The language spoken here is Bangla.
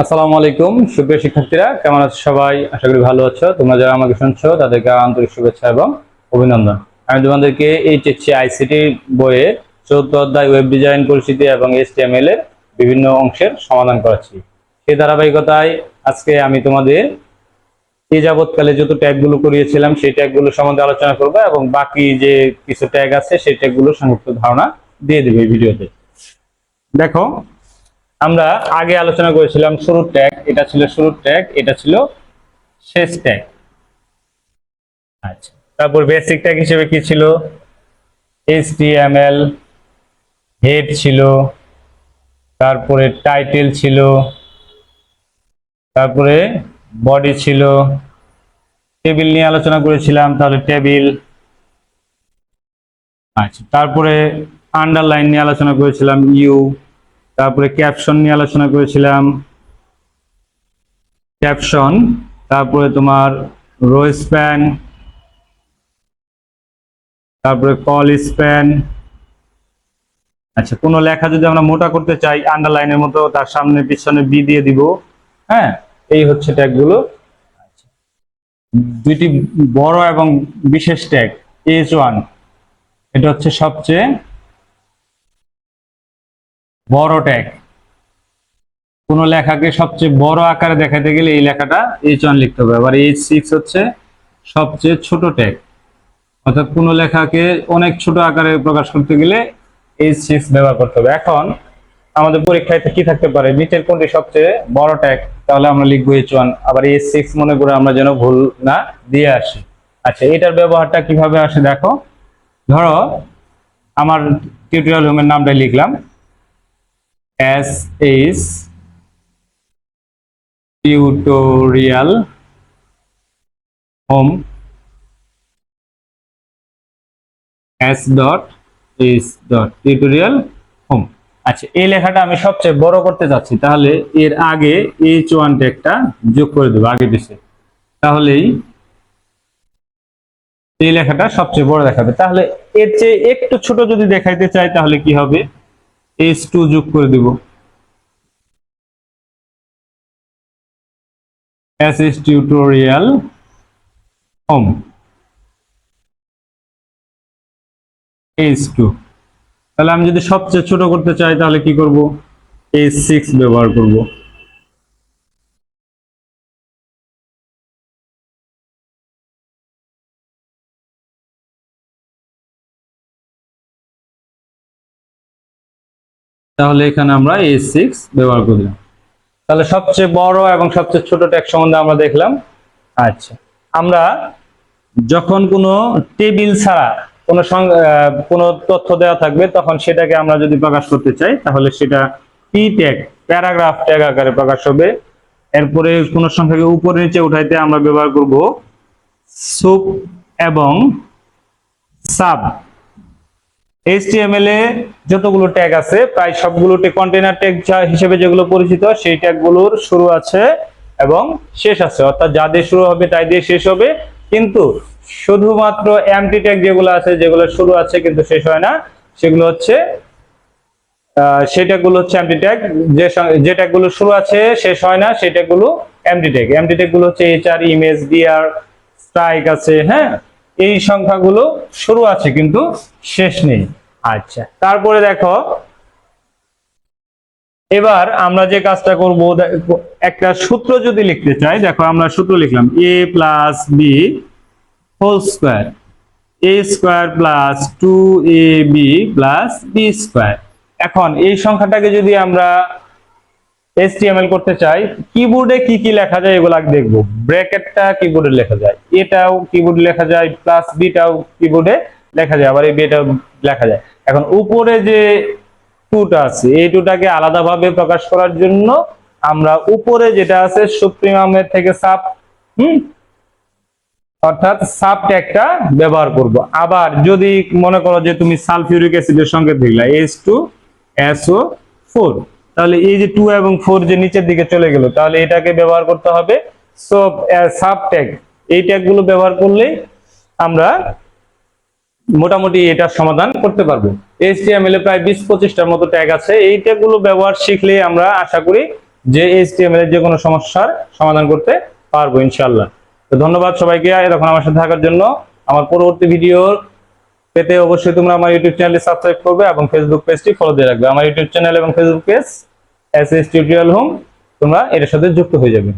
আসসালামু আলাইকুম। সুপ্রিয় শিক্ষার্থীরা, কেমন আছো সবাই? আশা করি ভালো আছো। তোমরা যারা আমাকে শুনছো, তাদেরকে আন্তরিক শুভেচ্ছা এবং অভিনন্দন। আমি তোমাদেরকে এইচএসসি আইসিটি বইয়ে চৌদ্দ অধ্যায় ওয়েব ডিজাইন পরিস্থিতি এবং এইচটিএমএল এর বিভিন্ন অংশের সমাধান করাচ্ছি। সেই ধারাবাহিকতায় আজকে আমি তোমাদের এই যাবৎকালে যত ট্যাগগুলো করিয়েছিলাম, সেই ট্যাগগুলো সম্বন্ধে আলোচনা করব এবং বাকি যে কিছু ট্যাগ আছে, সেই ট্যাগগুলো সংক্ষিপ্ত ধারণা দিয়ে দেবে ভিডিওতে। দেখো আমরা আগে আলোচনা করেছিলাম শুরুর ট্যাগ এটা ছিল শুরুর ট্যাগ এটা ছিল শেষ ট্যাগ আচ্ছা তারপর বেসিক ট্যাগ হিসেবে কি ছিল? এইচটিএমএল হেড ছিল, তারপরে টাইটেল ছিল, তারপরে বডি ছিল। টেবিল নিয়ে আলোচনা করেছিলাম, তাহলে টেবিল আচ্ছা তারপরে আন্ডারলাইন নিয়ে আলোচনা করেছিলাম ইউ তারপরে ক্যাপশন নিয়ে আলোচনা করেছিলাম। ক্যাপশন তারপরে তোমার রো স্প্যান তারপরে কল স্প্যান আচ্ছা কোনো লেখা যদি আমরা মোটা করতে চাই আন্ডারলাইনের মতো, তার সামনে, পিছনে বি দিয়ে দিব। হ্যাঁ এই হচ্ছে ট্যাগগুলো। দুইটি বড় এবং বিশেষ ট্যাগ এইচ ওয়ান এটা হচ্ছে সবচেয়ে বড় ট্যাগ কোন লেখাকে সবচেয়ে বড় আকারে দেখাতে গেলে এই লেখাটা এইচ ওয়ান লিখতে হবে। আবার এইচ সিক্স হচ্ছে সবচেয়ে ছোট ট্যাগ অর্থাৎ কোন লেখাকে অনেক ছোট আকারে প্রকাশ করতে গেলে এইচ সিক্স ব্যবহার করতে হবে। এখন আমাদের পরীক্ষায় কি থাকতে পারে? নিচের কোনটি সবচেয়ে বড় ট্যাগ তাহলে আমরা লিখব এইচ ওয়ান আবার এইচ সিক্স মনে করে আমরা যেন ভুল না দিয়ে আসি। আচ্ছা এটার ব্যবহারটা কীভাবে আসে দেখো। ধরো, আমার টিউটোরিয়াল হোমের নামটা লিখলাম। As is tutorial home. As dot is dot tutorial home. আচ্ছা এই লেখাটা আমি সবচেয়ে বড় করতে যাচ্ছি, তাহলে এর আগে এইচ ওয়ান ট্যাগটা যোগ করে দেবো, আগে পিছে তাহলেই এই লেখাটা সবচেয়ে বড় দেখাবে। তাহলে এর চেয়ে একটু ছোট যদি দেখাইতে চাই, তাহলে কি হবে? এইচ টু যোগ করে দিব। S S tutorial home H two তাহলে আমি যদি সবচেয়ে ছোট করতে চাই, তাহলে কি করব? এস সিক্স ব্যবহার করব। তাহলে এখানে আমরা এইচ সিক্স ব্যবহার করলাম। তাহলে সবচেয়ে বড় এবং সবচেয়ে ছোট ট্যাগ সম্বন্ধে আমরা দেখলাম। আচ্ছা আমরা যখন কোনো টেবিল ছাড়া কোনো কোনো তথ্য দেওয়া থাকবে, তখন সেটাকে আমরা যদি প্রকাশ করতে চাই, তাহলে সেটা পি ট্যাগ প্যারাগ্রাফ ট্যাগ আকারে প্রকাশ হবে। এরপরে কোনো সংখ্যাকে উপরে নিচে উঠাইতে আমরা ব্যবহার করব সুপ এবং সাব HTML এ যতগুলো ট্যাগ আছে, প্রায় সবগুলো কন্টেনার ট্যাগ হিসেবে যেগুলো পরিচিত, সেই ট্যাগগুলোর শুরু আছে এবং শেষ আছে। অর্থাৎ যা দিয়ে শুরু হবে, তাই দিয়ে শেষ হবে। কিন্তু শুধুমাত্র এমটি ট্যাগ যেগুলো আছে, যেগুলো শুরু আছে কিন্তু শেষ হয় না, সেগুলো হচ্ছে সেই ট্যাগগুলো হচ্ছে এমটি ট্যাগ যে যে ট্যাগগুলো শুরু আছে, শেষ হয় না, সেই ট্যাগগুলো এমটি ট্যাগ এমটি ট্যাগগুলো হচ্ছে এইচআর ইমেজ ডিআর স্ট্রাইক আছে হ্যাঁ? এই সংখ্যাগুলো শুরু আছে কিন্তু শেষ নেই। আচ্ছা। তারপরে দেখো এবার আমরা যে কাজটা করব দেখো, একটা সূত্র যদি লিখতে চাই দেখো আমরা সূত্র লিখলাম A plus B whole square A square plus two A B plus B square এখন এই সংখ্যাটাকে যদি আমরা HTML করতে চাই কিবোর্ডে কি কি লেখা যায় এগুলো আগে দেখব। ব্র্যাকেটটা কিবোর্ডে লেখা যায় এটাও কিবোর্ডে লেখা যায় প্লাস বিটাও কিবোর্ডে লেখা যায়, আবার এই বিটাও লেখা যায়। এখন উপরে যে টুটা আছে, এই টুটাকে আলাদাভাবে প্রকাশ করার জন্য আমরা উপরে যেটা আছে সুপ্রিমামের থেকে সাব হুম? অর্থাৎ সাব ট্যাগটা ব্যবহার করব। আবার যদি মনে করো যে তুমি সালফিউরিক অ্যাসিডের সঙ্গে দেখলা এইচ টু এসও ফোর তাহলে এই যে টু এবং ফোর যে নিচের দিকে চলে গেল, তাহলে এটাকে ব্যবহার করতে হবে সো সাব ট্যাগ এই ট্যাগগুলো ব্যবহার করলেই আমরা মোটামুটি এটার সমাধান করতে পারব। এইচটিএমএল এ প্রায় বিশ পঁচিশটার মতো ট্যাগ আছে। এই ট্যাগগুলো ব্যবহার শিখলে আমরা আশা করি যে এইচটিএমএল এর যে কোনো সমস্যার সমাধান করতে পারব ইনশাআল্লাহ। তো ধন্যবাদ সবাইকে এতক্ষণ আমার সাথে থাকার জন্য। আমার পরবর্তী ভিডিও পেতে অবশ্যই তোমরা আমার ইউটিউব চ্যানেলটি সাবস্ক্রাইব করবে এবং ফেসবুক পেজটি ফলো দিয়ে রাখবে। আমার ইউটিউব চ্যানেল এবং Facebook page S S tutorial home তোমরা এটার সাথে যুক্ত হয়ে যাবে।